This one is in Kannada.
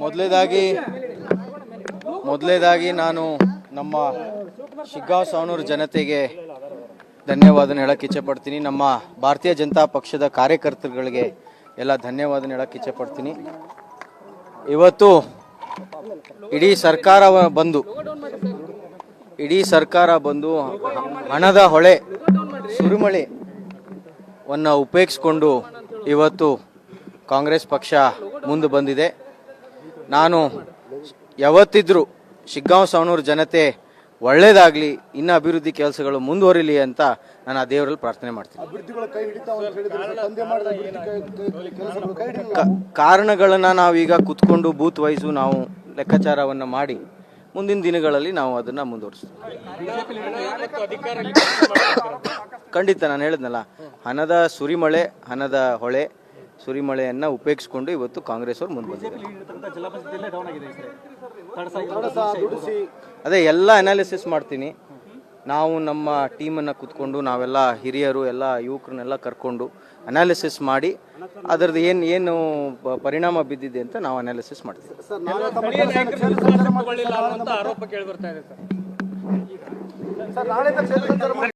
ಮೊದಲೇದಾಗಿ ಮೊದಲೇದಾಗಿ ನಾನು ನಮ್ಮ ಶಿಗ್ಗಾಂವ್ ಜನತೆಗೆ ಧನ್ಯವಾದನ ಹೇಳಕ್ಕೆ ಇಚ್ಛೆಪಡ್ತೀನಿ ನಮ್ಮ ಭಾರತೀಯ ಜನತಾ ಪಕ್ಷದ ಕಾರ್ಯಕರ್ತರುಗಳಿಗೆ ಎಲ್ಲ ಧನ್ಯವಾದನ ಹೇಳಕ್ಕೆ ಇಚ್ಛೆಪಡ್ತೀನಿ ಇವತ್ತು ಇಡೀ ಸರ್ಕಾರ ಬಂದು, ಇಡೀ ಸರ್ಕಾರ ಬಂದು ಹಣದ ಹೊಳೆ, ಸುರಿಮಳೆ ಅನ್ನು ಉಪಯೋಗಿಸ್ಕೊಂಡು ಇವತ್ತು ಕಾಂಗ್ರೆಸ್ ಪಕ್ಷ ಮುಂದೆ ಬಂದಿದೆ. ನಾನು ಯಾವತ್ತಿದ್ರೂ ಶಿಗ್ಗಾಂವ್ ಸವಣೂರು ಜನತೆ ಒಳ್ಳೇದಾಗಲಿ ಇನ್ನು ಅಭಿವೃದ್ಧಿ ಕೆಲಸಗಳು ಮುಂದುವರಿಲಿ ಅಂತ ನಾನು ಆ ದೇವರಲ್ಲಿ ಪ್ರಾರ್ಥನೆ ಮಾಡ್ತೀನಿ. ಕಾರಣಗಳನ್ನು ನಾವೀಗ ಕುತ್ಕೊಂಡು ಬೂತ್ ವೈಸು ನಾವು ಲೆಕ್ಕಾಚಾರವನ್ನು ಮಾಡಿ ಮುಂದಿನ ದಿನಗಳಲ್ಲಿ ನಾವು ಅದನ್ನು ಮುಂದುವರಿಸ್ತೀವಿ. ಖಂಡಿತ ನಾನು ಹೇಳಿದ್ನಲ್ಲ ಹಣದ ಸುರಿಮಳೆ ಹಣದ ಹೊಳೆ ಸುರಿಮಳೆಯನ್ನು ಉಪಯೋಗಿಸ್ಕೊಂಡು ಇವತ್ತು ಕಾಂಗ್ರೆಸ್ ಅವ್ರು ಮುಂದೆ ಬಂದಿದ್ದಾರೆ. ಅದೇ ಎಲ್ಲ ಅನಾಲಿಸಿಸ್ ಮಾಡ್ತೀನಿ. ನಾವು ನಮ್ಮ ಟೀಮನ್ನು ಕುತ್ಕೊಂಡು ನಾವೆಲ್ಲ ಹಿರಿಯರು ಎಲ್ಲ ಯುವಕರನ್ನೆಲ್ಲ ಕರ್ಕೊಂಡು ಅನಾಲಿಸಿಸ್ ಮಾಡಿ ಅದರದ್ದು ಏನು ಏನು ಪರಿಣಾಮ ಬಿದ್ದಿದೆ ಅಂತ ನಾವು ಅನಾಲಿಸಿಸ್ ಮಾಡ್ತೀವಿ.